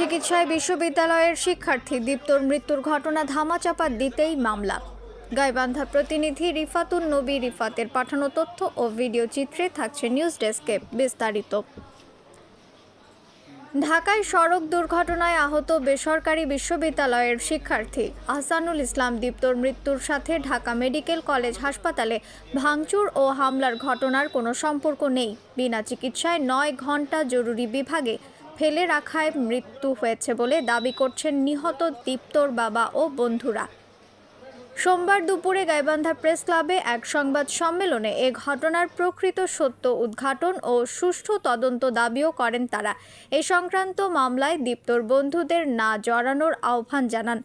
চিকিৎসায় বিশ্ববিদ্যালয়ের শিক্ষার্থী দীপ্তর মৃত্যুর ঘটনা ধামাচাপা দিতেই মামলা। গাইবান্ধা প্রতিনিধি রিফাতুন নবী রিফাতের পাঠানো তথ্য ও ভিডিও চিত্রে থাকছে নিউজ ডেস্কে বিস্তারিত। ঢাকায় সড়ক দুর্ঘটনায় আহত বেসরকারি বিশ্ববিদ্যালয়ের শিক্ষার্থী আহসানুল ইসলাম দীপ্তর মৃত্যুর সাথে ঢাকা মেডিকেল কলেজ হাসপাতালে ভাঙচুর ও হামলার ঘটনার কোনো সম্পর্ক নেই। বিনা চিকিৎসায় নয় ঘণ্টা জরুরি বিভাগে ফেলে রাখায় মৃত্যু হয়েছে বলে দাবি করছেন নিহত দীপ্তর বাবা ও বন্ধুরা। সোমবার দুপুরে গাইবান্ধা প্রেস ক্লাবে এক সংবাদ সম্মেলনে এ ঘটনার প্রকৃত সত্য উদ্ঘাটন ও সুষ্ঠু তদন্ত দাবিও করেন তারা। এ সংক্রান্ত মামলায় দীপ্তর বন্ধুদের না জড়ানোর আহ্বান জানান।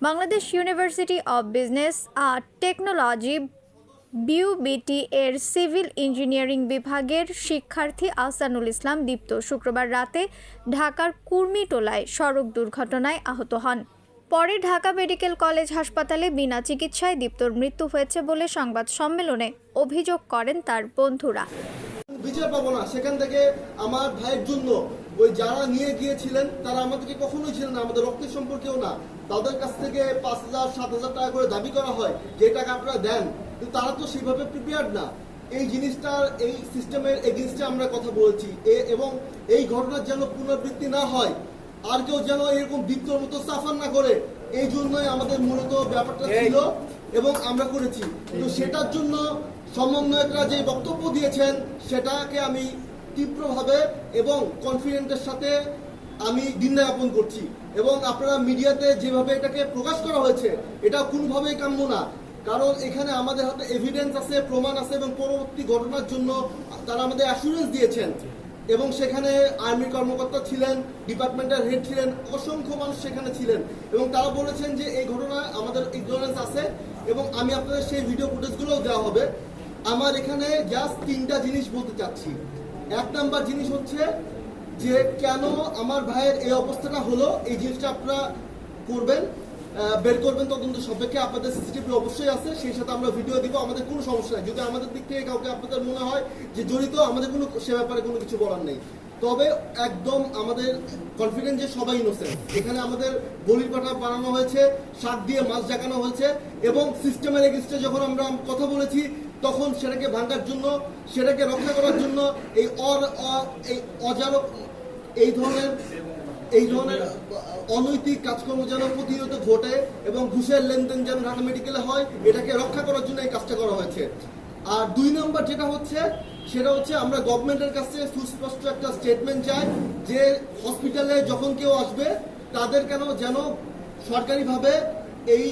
বাংলাদেশ ইউনিভার্সিটি অব বিজনেস আর টেকনোলজি বিউবিটি এর সিভিল ইঞ্জিনিয়ারিং বিভাগের শিক্ষার্থী আহসানুল ইসলাম দীপ্ত শুক্রবার রাতে ঢাকার কুর্মিটোলায় সড়ক দুর্ঘটনায় আহত হন। পরে ঢাকা মেডিকেল কলেজ হাসপাতালে বিনা চিকিৎসায় দীপ্তর মৃত্যু হয়েছে বলে সংবাদ সম্মেলনে অভিযোগ করেন তার বন্ধুরা। বিচার পাবো না, সেখান থেকে আমার ভাইয়ের জন্য ওই যারা নিয়ে গিয়েছিলেন, তারা আমাদেরকে কখনোই ছিলেন না, আমাদের রক্তের সম্পর্কেও না। তাদের কাছ থেকে পাঁচ হাজার, সাত হাজার টাকা করে দাবি করা হয়, যে টাকা আপনারা দেন কিন্তু তারা তো সেইভাবে প্রিপেয়ার্ড না। এই জিনিসটার এই সিস্টেমের এগেনস্টে আমরা কথা বলছি। এবং এই ঘটনার যেন পুনরাবৃত্তি না হয় আর কেউ যেন এরকম বিপ্তর মতো সাফার না করে এই জন্যই আমাদের মূলত ব্যাপারটা ছিল এবং আমরা করেছি। কিন্তু সেটার জন্য সমন্বয়করা যে বক্তব্য দিয়েছেন সেটাকে আমি তীব্রভাবে এবং কনফিডেন্টের সাথে আমি দিনদা জ্ঞাপন করছি। এবং আপনারা মিডিয়াতে যেভাবে এটাকে প্রকাশ করা হয়েছে এটা কোনোভাবেই কাম্য না। কারণ এখানে আমাদের হাতে এভিডেন্স আছে, প্রমাণ আছে এবং পরবর্তী ঘটনার জন্য তারা আমাদের অ্যাসুরেন্স দিয়েছেন। এবং সেখানে আর্মি কর্মকর্তা ছিলেন, ডিপার্টমেন্টের হেড ছিলেন, অসংখ্য মানুষ সেখানে ছিলেন। এবং তারা বলেছেন যে এই ঘটনা আমাদের ইগনোরেন্স আছে এবং আমি আপনাদের সেই ভিডিও ফুটেজগুলোও দেওয়া হবে। আমার এখানে জাস্ট তিনটা জিনিস বলতে চাচ্ছি। এক নাম্বার জিনিস হচ্ছে যে কেন আমার ভাইয়ের এই অবস্থাটা হলো, এই জিনিসটা আপনারা করবেন। বের করবেন তদন্ত সাপেক্ষে। আপনাদের সিসিটিভি অবশ্যই আছে, সেই সাথে আমরা ভিডিও দিব, আমাদের কোনো সমস্যা নেই। যদি আমাদের দিক থেকে কাউকে আপনাদের মনে হয় যে জড়িত, আমাদের কোনো, সে ব্যাপারে কোনো কিছু বলার নেই। তবে একদম আমাদের কনফিডেন্স যে সবাই ইনোসেন্ট এখানে আমাদের গলির পাঠা বানানো হয়েছে, শাক দিয়ে মাছ জাগানো হয়েছে, এবং সিস্টেমের এগেনস্টে যখন আমরা কথা বলেছি, তখন সেটাকে ভাঙার জন্য, সেটাকে রক্ষা করার জন্য এই অ- এই অজারো এই ধরনের এই ধরনের অনৈতিক কাজকর্ম যেন প্রতিনিয়ত ঘটে এবং ঘুষের লেনদেন যেন ঢাকা মেডিকেলে হয়, এটাকে রক্ষা করার জন্য এই কাজটা করা হয়েছে। আর দুই নম্বর যেটা হচ্ছে, সেটা হচ্ছে আমরা গভর্নমেন্টের কাছে সুস্পষ্ট একটা স্টেটমেন্ট চাই যে হসপিটালে যখন কেউ আসবে, তাদের কেন যেন সরকারিভাবে এই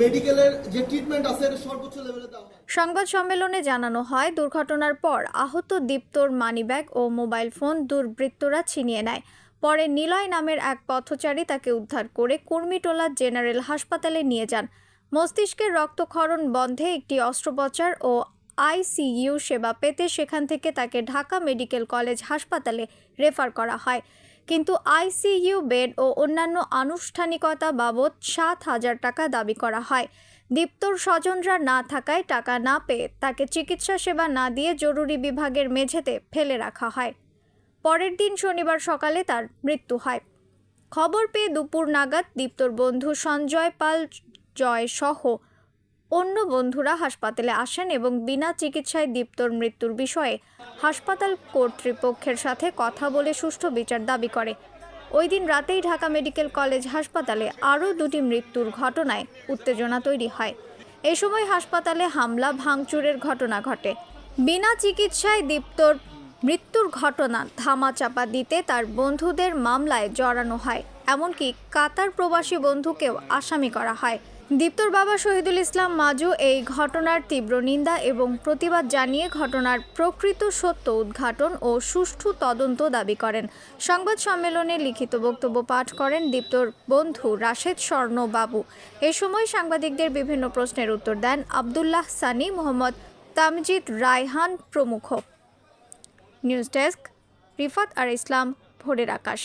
মেডিকেলের যে ট্রিটমেন্ট আছে, এটা সর্বোচ্চ লেভেলে দেওয়া সংবাদ সম্মেলনে জানানো হয়, দুর্ঘটনার পর আহত দীপ্তর মানিব্যাগ ও মোবাইল ফোন দুর্বৃত্তরা ছিনিয়ে নেয়। পরে নিলয় নামের এক পথচারী তাকে উদ্ধার করে কুর্মিটোলা জেনারেল হাসপাতালে নিয়ে যান। মস্তিষ্কের রক্তক্ষরণ বন্ধে একটি অস্ত্রোপচার ও আইসিইউ সেবা পেতে সেখান থেকে তাকে ঢাকা মেডিকেল কলেজ হাসপাতালে রেফার করা হয়। কিন্তু আইসিইউ বেড ও অন্যান্য আনুষ্ঠানিকতা বাবদ সাত হাজার টাকা দাবি করা হয়। দীপ্তর স্বজনরা না থাকায় টাকা না পেয়ে তাকে চিকিৎসা সেবা না দিয়ে জরুরি বিভাগের মেঝেতে ফেলে রাখা হয়। পরের দিন শনিবার সকালে তার মৃত্যু হয়। খবর পেয়ে দুপুর নাগাদ দীপ্তর বন্ধু সঞ্জয় পাল, জয় সহ অন্য বন্ধুরা হাসপাতালে আসেন এবং বিনা চিকিৎসায় দীপ্তর মৃত্যুর বিষয়ে হাসপাতাল কর্তৃপক্ষের সাথে কথা বলে সুষ্ঠু বিচার দাবি করে। ওই দিন রাতেই ঢাকা মেডিকেল কলেজ হাসপাতালে আরও দুটি মৃত্যুর ঘটনায় উত্তেজনা তৈরি হয়। এ সময় হাসপাতালে হামলা, ভাঙচুরের ঘটনা ঘটে। বিনা চিকিৎসায় দীপ্তর মৃত্যুর ঘটনা ধামাচাপা দিতে তার বন্ধুদের মামলায় জড়ানো হয়। এমনকি কাতার প্রবাসী বন্ধুকেও আসামি করা হয়। দীপ্তর বাবা শহীদুল ইসলাম মাজু এই ঘটনার তীব্র নিন্দা এবং প্রতিবাদ জানিয়ে ঘটনার প্রকৃত সত্য উদ্ঘাটন ও সুষ্ঠু তদন্ত দাবি করেন। সংবাদ সম্মেলনে লিখিত বক্তব্য পাঠ করেন দীপ্তর বন্ধু রাশেদ স্বর্ণ বাবু। এ সময় সাংবাদিকদের বিভিন্ন প্রশ্নের উত্তর দেন আবদুল্লাহ সানি, মোহাম্মদ তামজিদ রায়হান প্রমুখ। নিউজ ডেস্ক রিফাত আর ইসলাম ভোরের আকাশ।